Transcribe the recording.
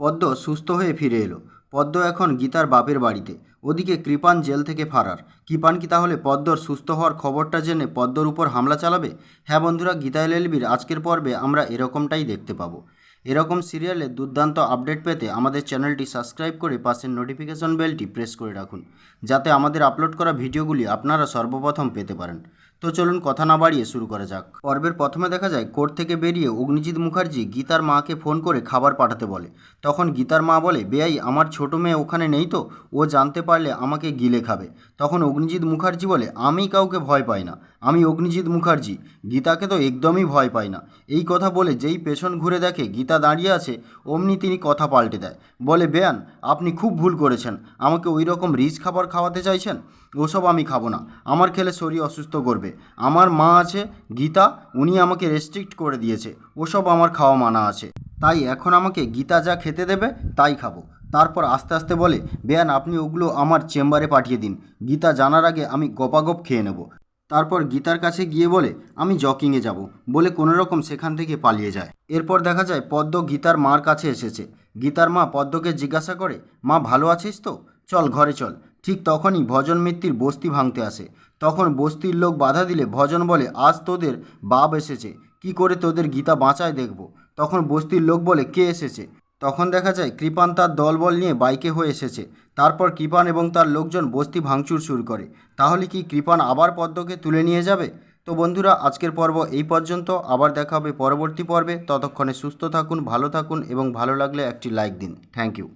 পদ্ম সুস্থ হয়ে ফিরে এলো। পদ্ম এখন গীতার বাপের বাড়িতে। ওদিকে কৃপান জেল থেকে ফারার। কৃপান কি তাহলে পদ্মর সুস্থ হওয়ার খবরটা জেনে পদ্মর উপর হামলা চালাবে? হ্যাঁ বন্ধুরা গীতা এলএলবির আজকের পর্বে আমরা এরকমটাই দেখতে পাবো। এরকম সিরিয়ালে দুর্দান্ত আপডেট পেতে আমাদের চ্যানেলটি সাবস্ক্রাইব করে পাশের নোটিফিকেশন বেলটি প্রেস করে রাখুন, যাতে আমাদের আপলোড করা ভিডিওগুলি আপনারা সর্বপ্রথম পেতে পারেন। তো চলুন কথা না বাড়িয়ে শুরু করা যাক। পর্বের প্রথমে দেখা যায়, কোর্ট থেকে বেরিয়ে অগ্নিজিৎ মুখার্জি গীতার মাকে ফোন করে খাবার পাঠাতে বলে। তখন গীতার মা বলে, বেয়াই, আমার ছোট মেয়ে ওখানে নেই তো, ও জানতে পারলে আমাকে গিলে খাবে। তখন অগ্নিজিৎ মুখার্জি বলে, আমি কাউকে ভয় পাই না, আমি অগ্নিজিৎ মুখার্জি, গীতাকে তো একদমই ভয় পাই না। এই কথা বলে যেই পেছন ঘুরে দেখে গীতা দাঁড়িয়ে আছে, অমনি তিনি কথা পাল্টে দেয়। বলে, বেয়ান আপনি খুব ভুল করেছেন। আমাকে ওই রকম রিচ খাবার খাওয়াতে চাইছেন? ওসব আমি খাব না। আমার খেলে শরীর অসুস্থ করবে। আমার মা আছে, গীতা, উনি আমাকে রেস্ট্রিক্ট করে দিয়েছে। ওসব আমার খাওয়া মানা আছে। তাই এখন আমাকে গীতা যা খেতে দেবে, তাই খাব। তারপর আস্তে আস্তে বলে, বেয়ান, আপনি ওগুলো আমার চেম্বারে পাঠিয়ে দিন। গীতা জানার আগে আমি গপাগপ খেয়ে নেব। তারপর গীতার কাছে গিয়ে বলে, আমি জকিংয়ে যাব। বলে কোনো রকম সেখান থেকে পালিয়ে যায়। এরপর দেখা যায় পদ্ম গীতার মার কাছে এসেছে। গীতার মা পদ্মকে জিজ্ঞাসা করে, মা, ভালো আছিস তো? চল, ঘরে চল। ঠিক তখনই ভজন মিত্তির বস্তি ভাঙতে আসে। তখন বস্তির লোক বাধা দিলে ভজন বলে, আজ তোদের বাপ এসেছে। কি করে তোদের গীতা বাঁচায় দেখব? তখন বস্তির লোক বলে, কে এসেছে? তখন দেখা যায়, কৃপান তার দলবল নিয়ে বাইকে হয়ে এসেছে। তারপর কৃপান এবং তার লোকজন বস্তি ভাঙচুর শুরু করে। তাহলে কি কৃপান আবার পদ্মকে তুলে নিয়ে যাবে? তো বন্ধুরা, আজকের পর্ব এই পর্যন্ত। আবার দেখা হবে পরবর্তী পর্বে। ততক্ষণে সুস্থ থাকুন, ভালো থাকুন এবং ভালো লাগলে একটি লাইক দিন। Thank you